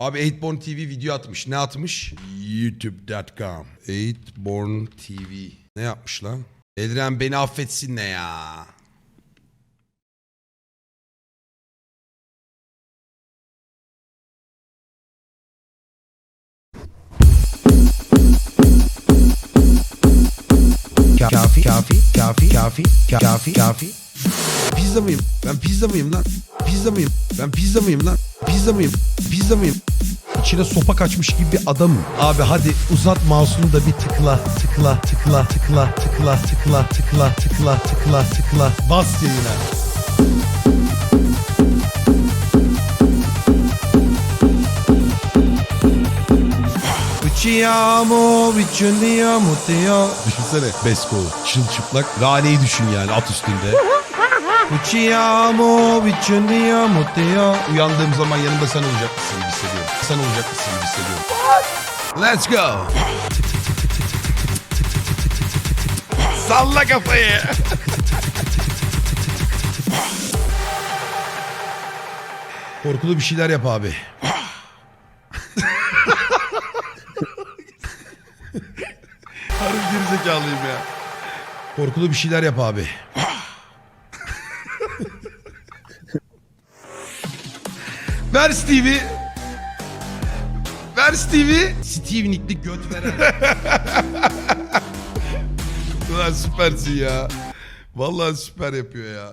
Abi 8born TV video atmış. Ne atmış? youtube.com 8born TV. Ne yapmış lan? Edren beni affetsin ne ya? Kafi, kafi, kafi, kafi, kafi, kafi. Pizza mıyım? Ben pizza mıyım lan? Pizza mıyım? Ben pizza mıyım lan? Pizza mıyım? Pizza mıyım? İçine sopa kaçmış gibi bir adamım. Abi hadi uzat mouse'unu da bir tıkla, tıkla, tıkla, tıkla, tıkla, tıkla, tıkla, tıkla, tıkla, tıkla. Bas yayına. Uçuyamo, uçuyamo, teo. Düşünsene Besko'yu. Çılçıplak. Rale'yi düşün yani at üstünde. Uçuyamo, uçuyamo, teo. Uyandığım zaman yanımda sen olacakmışsın gibi hissediyorum. Sen olacakmışsın gibi hissediyorum. Let's go. Salla kafayı. Korkulu bir şeyler yap abi. Harbi gerizekalıyım ya. Korkulu bir şeyler yap abi. Ver Steve'i. Ver Steve'i. Steve Nick'li göt veren. Ulan süpersin ya. Vallahi süper yapıyor ya.